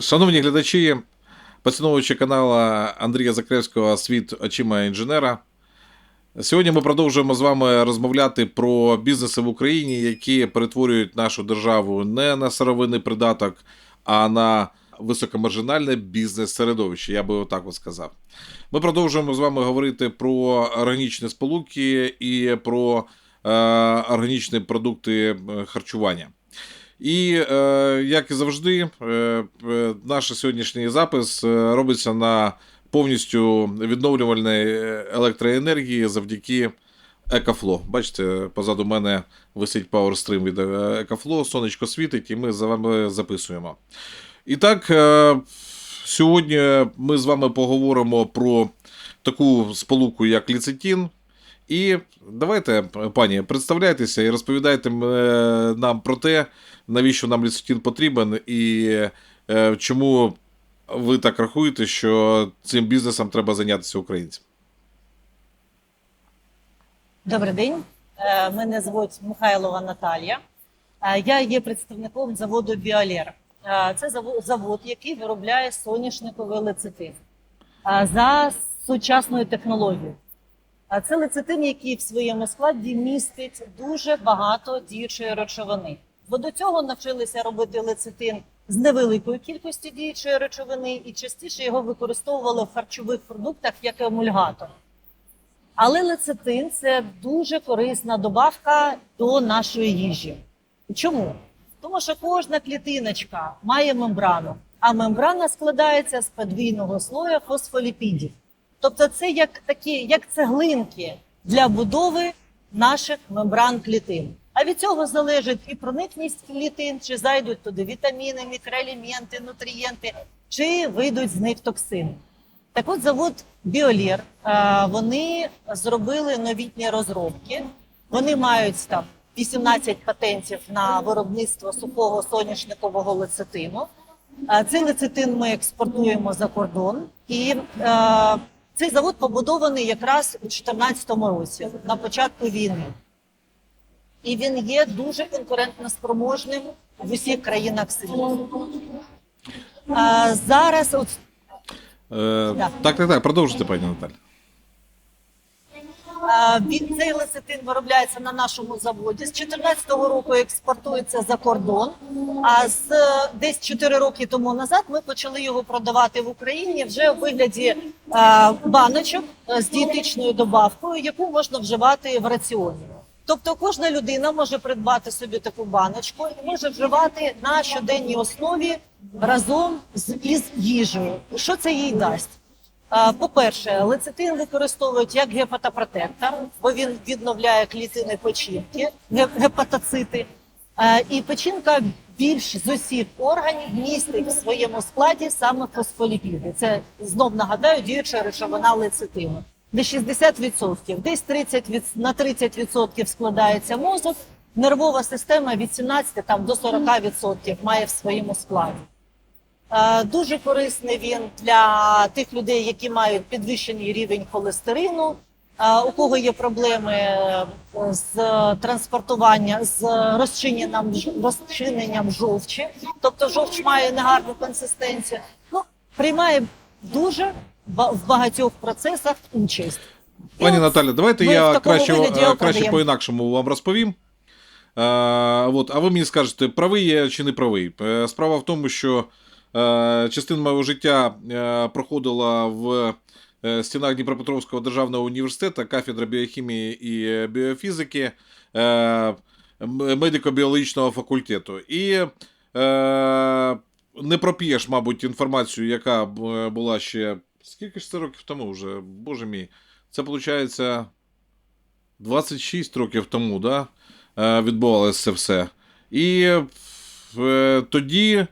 Шановні глядачі, поціновувачі каналу Андрія Закревського Світ очима інженера. Сьогодні ми продовжуємо з вами розмовляти про бізнеси в Україні, які перетворюють нашу державу не на сировинний придаток, а на високомаржинальне бізнес-середовище, я би отак от сказав. Ми продовжуємо з вами говорити про органічні сполуки і про е, органічні продукти е, харчування. І е, як і завжди, е, е, наш сьогоднішній запис е, робиться на повністю відновлювальної електроенергії завдяки Екафло. Бачите, позаду мене висить PowerStream від Екафло, сонечко світить, і ми за вами записуємо. І так, е, сьогодні ми з вами поговоримо про таку сполуку, як ліцетін. І давайте, пані, представляйтеся і розповідайте е, нам про те, навіщо нам ліцетін потрібен, і е, чому ви так рахуєте, що цим бізнесом треба зайнятися українцям. Добрий день. Е, Мене звуть Михайлова Наталія. Я є представником заводу Біолер. Це заво- завод, який виробляє соняшниковий лецитин за сучасною технологією. Це лецитин, який в своєму складі містить дуже багато діючої речовини. Бо до цього навчилися робити лецитин з невеликою кількістю діючої речовини, і частіше його використовували в харчових продуктах як емульгатор. Але лецитин це дуже корисна добавка до нашої їжі. Чому? Тому що кожна клітиночка має мембрану, а мембрана складається з подвійного слоя фосфоліпідів. Тобто, це як такі, як цеглинки для будови наших мембран клітин. А від цього залежить і проникність клітин, чи зайдуть туди вітаміни, мікроелементи, нутрієнти, чи вийдуть з них токсини. Так от завод Біолір, вони зробили новітні розробки. Вони мають там 18 патентів на виробництво сухого соняшникового лецитину. Цей лецитин ми експортуємо за кордон, і цей завод побудований якраз у 2014 році, на початку війни. І він є дуже конкурентно спроможним в усіх країнах світу. А Зараз от Е. Так, так, так, продовжуйте, пані Наталя. Він цей лецитин виробляється на нашому заводі. З 2014 року експортується за кордон. А з е, десь 4 роки тому назад ми почали його продавати в Україні вже у вигляді е, баночок е, з дієтичною добавкою, яку можна вживати в раціоні. Тобто кожна людина може придбати собі таку баночку і може вживати на щоденній основі разом з із їжею. Що це їй дасть? По-перше, лецитин використовують як гепатопротектор, бо він відновляє клітини печінки, ге- гепатоцити. І печінка більш з усіх органів містить в своєму складі саме фосфоліпіди. Це знов нагадаю діюча речовина лецитину. Де 60%, десь 30 від, на 30% складається мозок, нервова система від 17 там, до 40% має в своєму складі. Е, Дуже корисний він для тих людей, які мають підвищений рівень холестерину, е, у кого є проблеми е, з транспортуванням, з розчиненням, розчиненням жовчі, тобто жовч має негарну консистенцію. Ну, приймає дуже в багатьох процесах участь. Пані Наталя, давайте я краще, краще по-інакшому вам розповім. Е, от, а ви мені скажете, правий я чи не правий. Справа в тому, що частина моєго життя е, проходила в е, стінах Дніпропетровського державного університету, кафедра біохімії і е, біофізики е, медико-біологічного факультету. І е, не проп'єш, мабуть, інформацію, яка була ще. Скільки ж це років тому вже, боже мій. Це виходить 26 років тому, да, е, відбувалося це все. І е, тоді,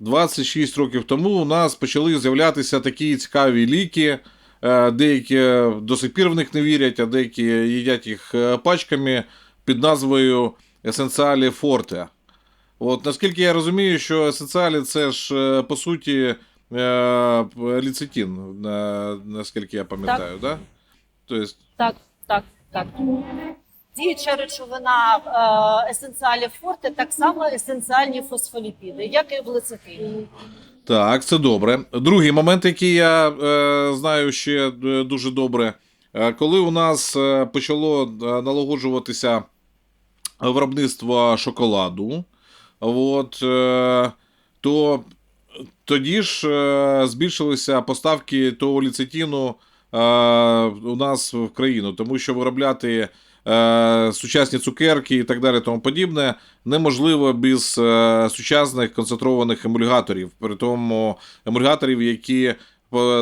26 років тому, у нас почали з'являтися такі цікаві ліки. Е, Деякі до сих пір в них не вірять, а деякі їдять їх е, пачками під назвою Есенціалі Форте. От, наскільки я розумію, що есенціалі це ж е, по суті ліцетин, на- наскільки я пам'ятаю, так? Да? Тобто, Так, так, так. Діюча речовина е, есенціалів форте так само есенціальні фосфоліпіди, як і в лецитині. Так, це добре. Другий момент, який я е, знаю ще е, дуже добре, е, коли у нас почало налагоджуватися виробництво шоколаду, от, то тоді ж збільшилися поставки того ліцетіну у нас в країну, тому що виробляти сучасні цукерки і так далі, тому подібне, неможливо без е, сучасних концентрованих емульгаторів, при тому емульгаторів, які е,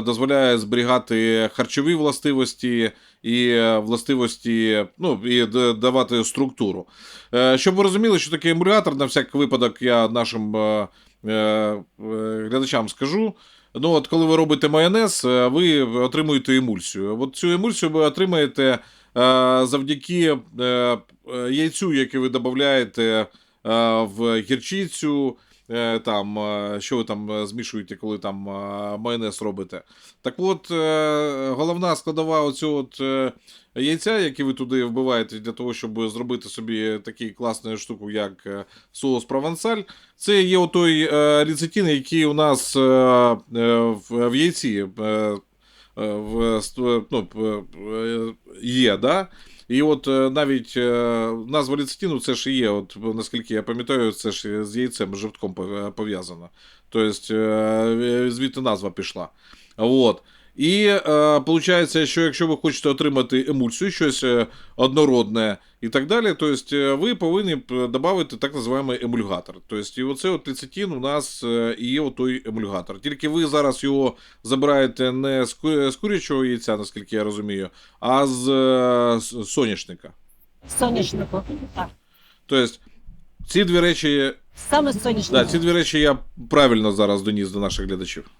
дозволяють зберігати харчові властивості і е, властивості, ну і давати структуру. Е, Щоб ви розуміли, що таке емулятор, на всяк випадок я нашим е, е, е, глядачам скажу. Ну, от коли ви робите майонез, е, ви отримуєте емульсію. От цю емульсію ви отримаєте е, завдяки е, е, яйцю, яке ви додаєте е, в гірчицю. е, Там, е, що ви там е, змішуєте, коли там е, майонез робите. Так от, е, головна складова оцього от, е, яйця, яке ви туди вбиваєте для того, щоб зробити собі таку класну штуку, як е, соус провансаль, це є отой е, ліцетин, який у нас е, е, в, яйці е, е, в, ну, е, є, да? І от е, навіть е, назва ліцетіну це ж є, от, наскільки я пам'ятаю, це ж з яйцем, жовтком пов- пов'язано. Тобто е, звідти назва пішла. От. І е, виходить, що якщо ви хочете отримати емульсію, щось е, однородне і так далі, то есть, е, ви повинні додати так називаємо емульгатор. Тобто, і оце от лецитин у нас е, і є отой емульгатор. Тільки ви зараз його забираєте не з ку- курячого яйця, наскільки я розумію, а з, е, з соняшника. Соняшнику. Так. Тобто, ці дві речі, Саме з соняшнику. да, ці дві речі я правильно зараз доніс до наших глядачів.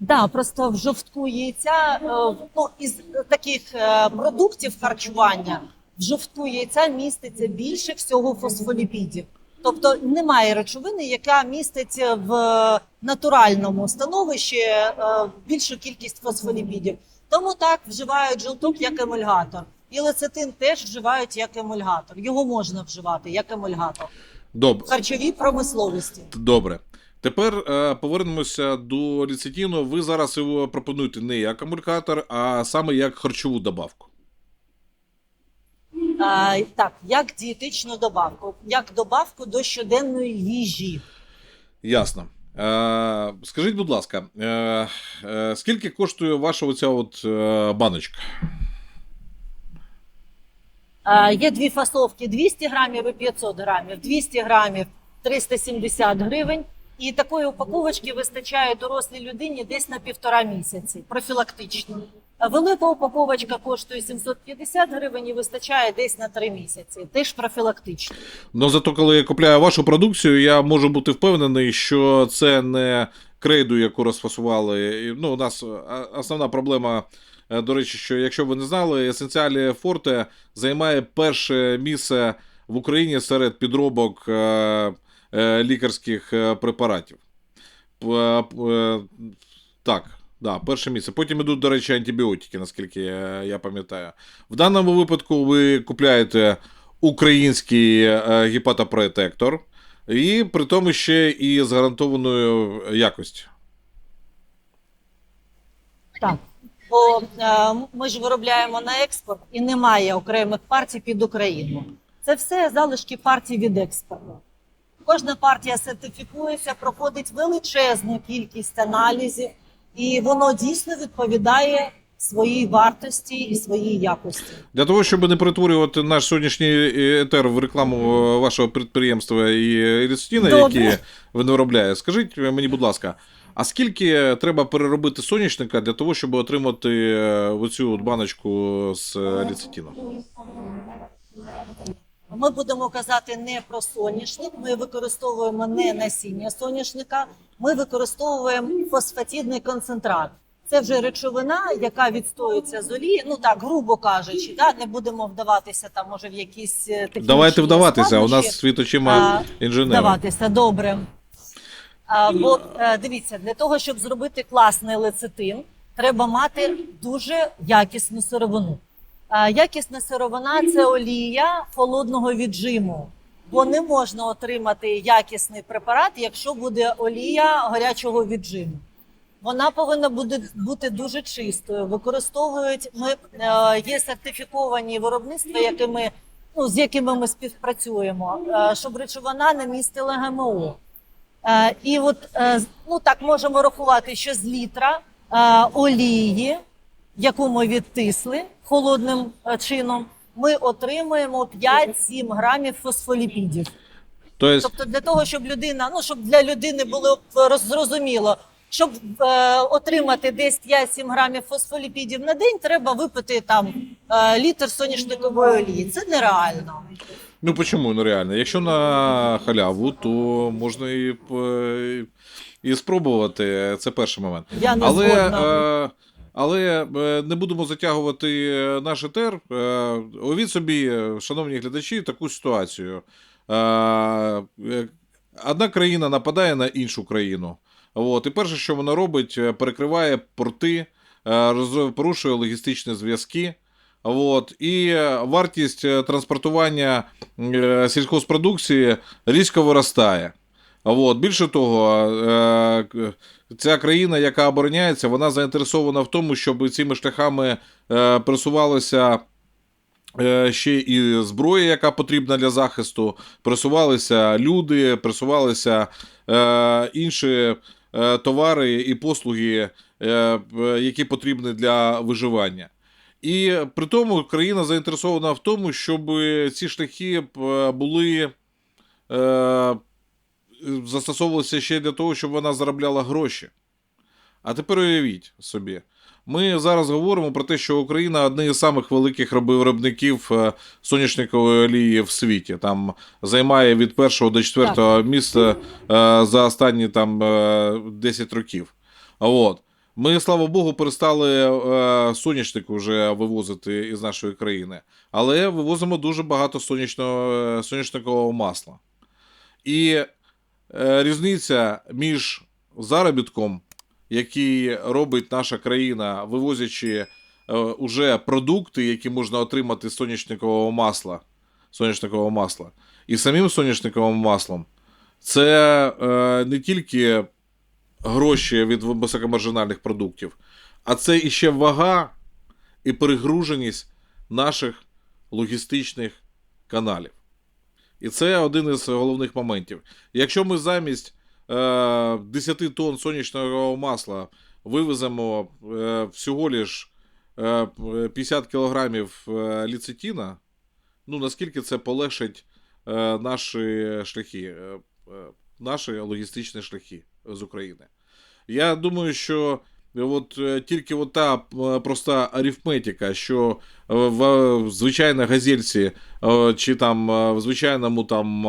Да, просто в жовтку яйця е, ну, із таких е, продуктів харчування в жовтку яйця міститься більше всього фосфоліпідів. Тобто немає речовини, яка містить в натуральному становищі е, більшу кількість фосфоліпідів. Тому так вживають жовток як емульгатор. І лецитин теж вживають як емульгатор. Його можна вживати як емульгатор Добре. в харчовій промисловості. Добре. Тепер е, повернемося до ліцетіну. Ви зараз його пропонуєте не як амулькатор, а саме як харчову добавку. А, так, як дієтичну добавку, як добавку до щоденної їжі. Ясно. Е, скажіть, будь ласка, е, е, скільки коштує ваша оця от е, баночка? А, є дві фасовки: 200 грамів і 500 грамів. 200 грамів 370 гривень. І такої упаковочки вистачає дорослій людині десь на півтора місяці, профілактично. Велика упаковочка коштує 750 гривень і вистачає десь на 3 місяці, теж профілактично. Ну зато коли я купляю вашу продукцію, я можу бути впевнений, що це не крейду, яку розфасували. Ну, у нас основна проблема. е, До речі, що якщо ви не знали, Есенціалі Форте займає перше місце в Україні серед підробок е, лікарських е, препаратів. П- Так, да, перше місце. Потім ідуть, до речі, антибіотики, наскільки я, пам'ятаю. В даному випадку ви купляєте український е, гепатопротектор, і при тому ще і з гарантованою якістю. Так. Бо е, ми ж виробляємо на експорт і немає окремих партій під Україну. Це все залишки партій від експорту. Кожна партія сертифікується, проходить величезну кількість аналізів, і воно дійсно відповідає своїй вартості і своїй якості. Для того, щоб не перетворювати наш сьогоднішній е, етер в рекламу е, вашого підприємства і рецетіна, Добре. які він виробляє, скажіть мені, будь ласка, а скільки треба переробити соняшника для того, щоб отримати е, оцю баночку з е, лецитином? Ми будемо казати не про соняшник. Ми використовуємо не насіння соняшника, ми використовуємо фосфатідний концентрат. Це вже речовина, яка відстоюється з олії. Ну так, грубо кажучи, да? не будемо вдаватися там, може, в якісь е, технічні Давайте вдаватися, у нас світ очима інженера. Вдаватися, добре. А, бо е, дивіться, для того, щоб зробити класний лецитин, треба мати дуже якісну сировину. Якісна сировина це олія холодного віджиму. бо не можна отримати якісний препарат, якщо буде олія гарячого віджиму. Вона повинна бути, бути дуже чистою. Використовують ми е, є сертифіковані виробництва, якими ну з якими ми співпрацюємо, е, щоб речовина не містила ГМО. Е, і от ну так можемо рахувати, що з літра олії, яку ми відтисли холодним е, чином, ми отримуємо 5-7 грамів фосфоліпідів. Тобто, Тобто, для того, щоб людина, ну щоб для людини було зрозуміло, щоб е, отримати десь 5-7 грамів фосфоліпідів на день, треба випити там е, літр соняшникової олії. Це нереально. ну чому нереально? Якщо на халяву, то можна і, п- і спробувати. Це перший момент. Я не Але, згодна. е, але е, не будемо затягувати е, наш етер. Е, Уявіть собі, шановні глядачі, таку ситуацію. Одна країна нападає на іншу країну. От, і перше, що вона робить, перекриває порти, порушує логістичні зв'язки. От, і вартість транспортування сільхозпродукції різко виростає. От, більше того, е, ця країна, яка обороняється, вона заінтересована в тому, щоб цими шляхами е, просувалося е, ще і зброя, яка потрібна для захисту, просувалися люди, просувалися е, інші е, товари і послуги, е, які потрібні для виживання. І при тому країна заінтересована в тому, щоб ці шляхи були. Е, застосовувалися ще для того, щоб вона заробляла гроші. А тепер уявіть собі. Ми зараз говоримо про те, що Україна одне із самих великих виробників е, соняшникової олії в світі. Там займає від першого до четвертого місця е, за останні там е, 10 років. От. Ми, слава Богу, перестали е, соняшник вже вивозити із нашої країни, але вивозимо дуже багато сонячного, е, соняшникового масла. І е, різниця між заробітком, який робить наша країна, вивозячи е, уже продукти, які можна отримати з соняшникового масла, соняшникового масла, і самим соняшниковим маслом, це е, не тільки гроші від високомаржинальних продуктів, а це іще вага і перегруженість наших логістичних каналів. І це один із головних моментів. Якщо ми замість е, 10 тонн сонячного масла вивеземо е, всього лиш е, 50 кілограмів е, ліцетіна, ну наскільки це полегшить е, наші шляхи, е, е, наші логістичні шляхи з України. Я думаю, що от е, тільки от та е, проста арифметика, що е, в звичайній газельці чи там в звичайному там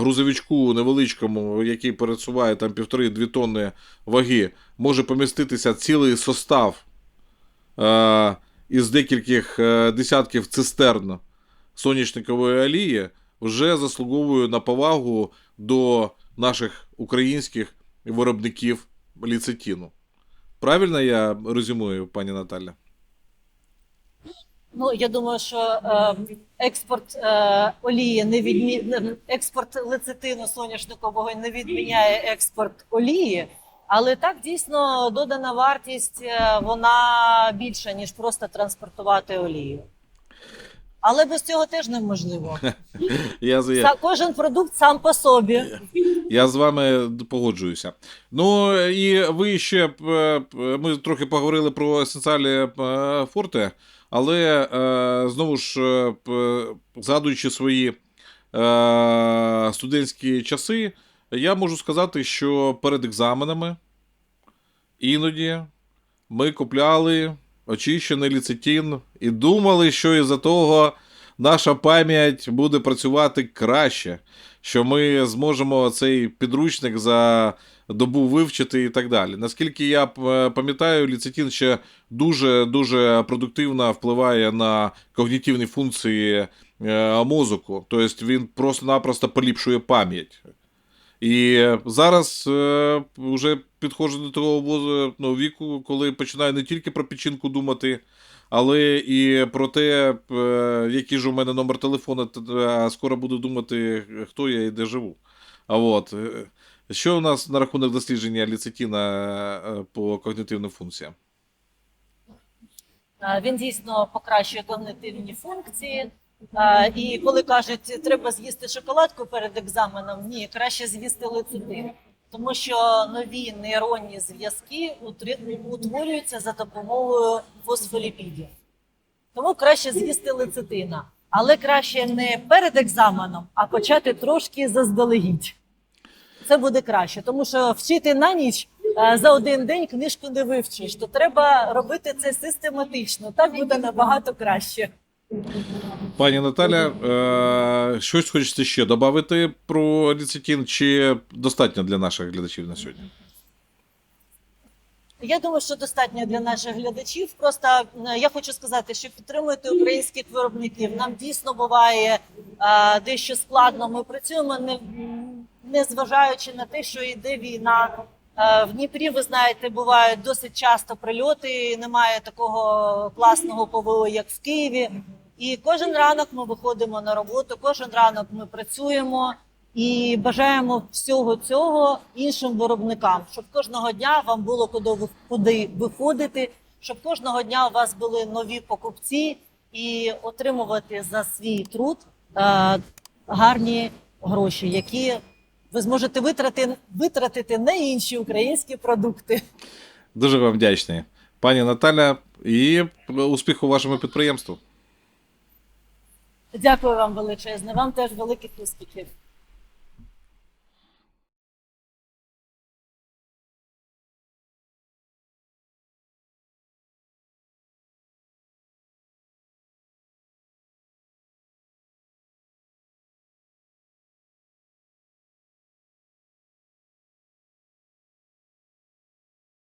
грузовичку невеличкому, який пересуває там півтори-дві тонни ваги, може поміститися цілий состав із декількох десятків цистерн соняшникової олії, вже заслуговує на повагу до наших українських виробників ліцетіну. Правильно я резюмую, пані Наталя? Ну я думаю, що е, експорт е, олії не відмі... експорт лецитину соняшникового не відміняє експорт олії, але так дійсно додана вартість е, вона більша ніж просто транспортувати олію. Але без цього теж неможливо. Я, я, Кожен продукт сам по собі. Я з вами погоджуюся. Ну і ви ще е, ми трохи поговорили про есенціалі е, форте, але е, знову ж згадуючи свої студентські часи, я можу сказати, що перед екзаменами іноді ми купляли очищений ліцетин і думали, що із-за того наша пам'ять буде працювати краще, що ми зможемо цей підручник за добу вивчити і так далі. Наскільки я е, пам'ятаю, ліцетин ще дуже дуже продуктивно впливає на когнітивні функції е, мозку. Тобто він просто-напросто поліпшує пам'ять. І зараз е, вже підходжу до того ну, віку, коли починаю не тільки про печінку думати, але і про те, е, який ж у мене номер телефону, скоро буду думати, хто я і де живу. А от. е, Що у нас на рахунок дослідження ліцетіна е, по когнітивним функціям? Е, Він дійсно покращує когнитивні функції. Е, І коли кажуть, треба з'їсти шоколадку перед екзаменом, ні, краще з'їсти лецитин. Тому що нові нейронні зв'язки утворюються за допомогою фосфоліпідів. Тому краще з'їсти лецитина. Але краще не перед екзаменом, а почати трошки заздалегідь. Це буде краще, тому що вчити на ніч е, за один день книжку не вивчиш, то треба робити це систематично. Так буде набагато краще. Пані Наталя, е, щось хочеться ще додати про ліцетін, чи достатньо для наших глядачів на сьогодні? Я думаю, що достатньо для наших глядачів. Просто е, я хочу сказати, що підтримуйте українських виробників. Нам дійсно буває е, дещо складно. Ми працюємо не, не зважаючи на те, що йде війна. В Дніпрі, ви знаєте, бувають досить часто прильоти. Немає такого класного ПВО, як в Києві. І кожен ранок ми виходимо на роботу, кожен ранок ми працюємо і бажаємо всього цього іншим виробникам, щоб кожного дня вам було куди виходити, щоб кожного дня у вас були нові покупці і отримувати за свій труд е, гарні гроші, які ви зможете витрати, витратити на інші українські продукти. Дуже вам вдячний. Пані Наталя, і успіху вашому підприємству. Дякую вам величезне. Вам теж великих успіхів.